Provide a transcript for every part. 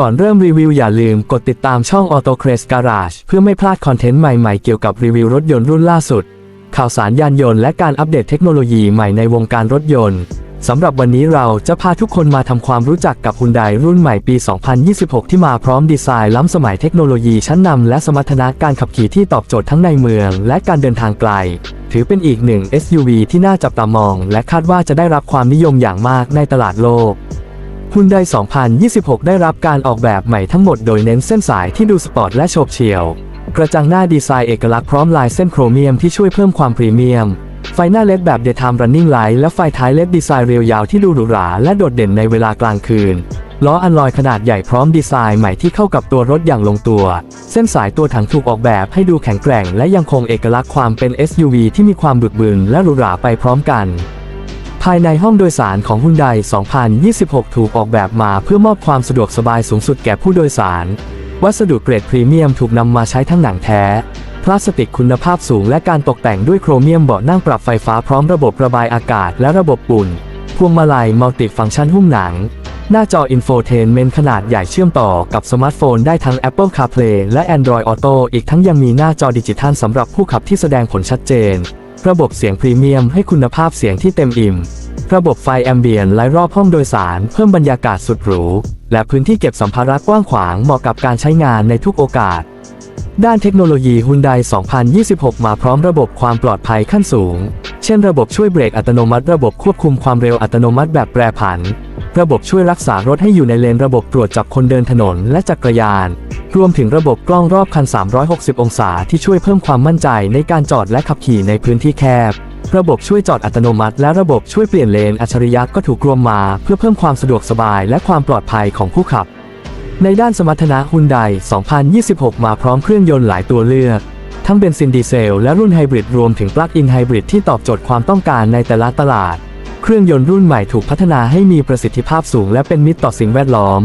ก่อนเริ่มรีวิวอย่าลืมกดติดตามช่อง Auto c r a z e Garage เพื่อไม่พลาดคอนเทนต์ใหม่ๆเกี่ยวกับรีวิวรถยนต์รุ่นล่าสุด ข่าวสารยานยนต์และการอัปเดตเทคโนโลยีใหม่ในวงการรถยนต์สำหรับวันนี้เราจะพาทุกคนมาทำความรู้จักกับ Hyundai รุ่นใหม่ปี 2026 ที่มาพร้อมดีไซน์ล้ำสมัยเทคโนโลยีชั้นนำและสมรรถนะการขับขี่ที่ตอบโจทย์ทั้งในเมืองและการเดินทางไกล ถือเป็นอีกหนึ่ง SUV ที่น่าจับตามอง และคาดว่าจะได้รับความนิยมอย่างมากในตลาดโลก ฮุนได2026 ได้รับการออกแบบใหม่ทั้งหมดโดยเน้นเส้นสายที่ดูสปอร์ตและโฉบเฉี่ยว กระจังหน้าดีไซน์เอกลักษณ์พร้อมลายเส้นโครเมียมที่ช่วยเพิ่มความพรีเมียม ไฟหน้าเล็ดแบบ Daytime Running Light และไฟท้ายเล็ดดีไซน์เรียวยาวที่ดูหรูหราและโดดเด่นในเวลากลางคืนล้ออันลอยขนาดใหญ่พร้อมดีไซน์ใหม่ที่เข้ากับตัวรถอย่างลงตัว เส้นสายตัวถังถูกออกแบบให้ดูแข็งแกร่ง และยังคงเอกลักษณ์ความเป็น SUV ที่มีความบึกบึนและหรูหราไปพร้อมกัน ภายในห้องโดยสารของฮุนได2026 ถูกออกแบบมาเพื่อมอบความสะดวกสบายสูงสุดแก่ผู้โดยสาร วัสดุเกรดพรีเมียมถูกนำมาใช้ทั้งหนังแท้ พลาสติกคุณภาพสูงและการตกแต่งด้วยโครเมียมเบาะนั่งปรับไฟฟ้าพร้อมระบบระบายอากาศและระบบปุ่น พวงมาลัยมัลติฟังก์ชันหุ้มหนัง หน้าจออินโฟเทนเมนขนาดใหญ่เชื่อมต่อกับสมาร์ทโฟนได้ทั้ง Apple CarPlay และ Android Auto อีกทั้งยังมีหน้าจอดิจิทัลสำหรับผู้ขับที่แสดงผลชัดเจน ระบบเสียงพรีเมียมให้คุณภาพเสียงที่เต็มอิ่ม ระบบไฟแอมเบียนไล่รอบห้องโดยสาร เพิ่มบรรยากาศสุดหรู และพื้นที่เก็บสัมภาระกว้างขวางเหมาะกับการใช้งานในทุกโอกาส ด้านเทคโนโลยีฮุนได2026 มาพร้อมระบบความปลอดภัยขั้นสูง เช่นระบบช่วยเบรกอัตโนมัติ ระบบควบคุมความเร็วอัตโนมัติแบบแปรผัน ระบบช่วยรักษารถให้อยู่ในเลน ระบบตรวจจับคนเดินถนนและจักรยาน รวมถึงระบบกล้องรอบคัน 360 องศาที่ช่วยเพิ่มความมั่นใจในการจอดและขับขี่ในพื้นที่แคบ ระบบช่วยจอดอัตโนมัติ และระบบช่วยเปลี่ยนเลนอัจฉริยะก็ถูกรวมมา เพื่อเพิ่มความสะดวกสบายและความปลอดภัยของผู้ขับ ในด้านสมรรถนะฮุนได2026 มาพร้อมเครื่องยนต์หลายตัวเลือก ทั้งเบนซินดีเซลและรุ่นไฮบริดรวมถึงปลั๊กอินไฮบริดที่ตอบโจทย์ความต้องการในแต่ละตลาด เครื่องยนต์รุ่นใหม่ถูกพัฒนาให้มีประสิทธิภาพสูง และเป็นมิตรต่อสิ่งแวดล้อม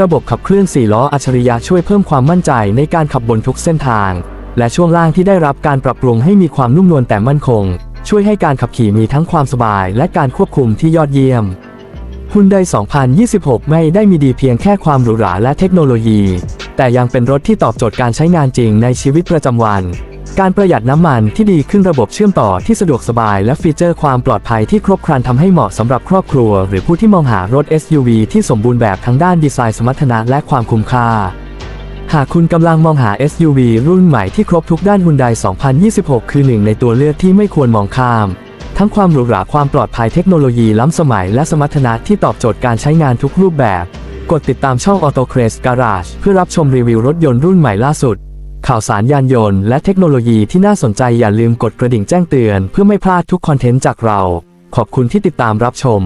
ระบบขับเคลื่อน4ล้ออัจฉริยะช่วยเพิ่มความมั่นใจในการขับบนทุกเส้นทาง และช่วงล่างที่ได้รับการปรับปรุงให้มีความนุ่มนวลแต่มั่นคง ช่วยให้การขับขี่มีทั้งความสบาย และการควบคุมที่ยอดเยี่ยมฮุนได2026 ไม่ได้มีดีเพียงแค่ความหรูหราและเทคโนโลยี แต่ยังเป็นรถที่ตอบโจทย์การใช้งานจริงในชีวิตประจำวัน การประหยัดน้ำมันที่ดีขึ้นระบบเชื่อมต่อที่สะดวกสบายและฟีเจอร์ความปลอดภัยที่ครบครันทำให้เหมาะสำหรับครอบครัว หรือผู้ที่มองหารถ SUV ที่สมบูรณ์แบบทั้งด้านดีไซน์สมรรถนะและความคุ้มค่า หากคุณกำลังมองหา SUV รุ่นใหม่ที่ครบทุกด้านฮุนได2026 คือหนึ่งในตัวเลือกที่ไม่ควรมองข้ามทั้งความหรูหราความปลอดภัยเทคโนโลยีล้ำสมัยและสมรรถนะที่ตอบโจทย์การใช้งานทุกรูปแบบ กดติดตามช่อง Auto c r a z e Garage เพื่อรับชมรีวิวรถยนต์รุ่นใหม่ล่าสุด ข่าวสารยานยนต์และเทคโนโลยีที่น่าสนใจอย่าลืมกดกระดิ่งแจ้งเตือนเพื่อไม่พลาดทุกคอนเทนต์จากเรา ขอบคุณที่ติดตามรับชม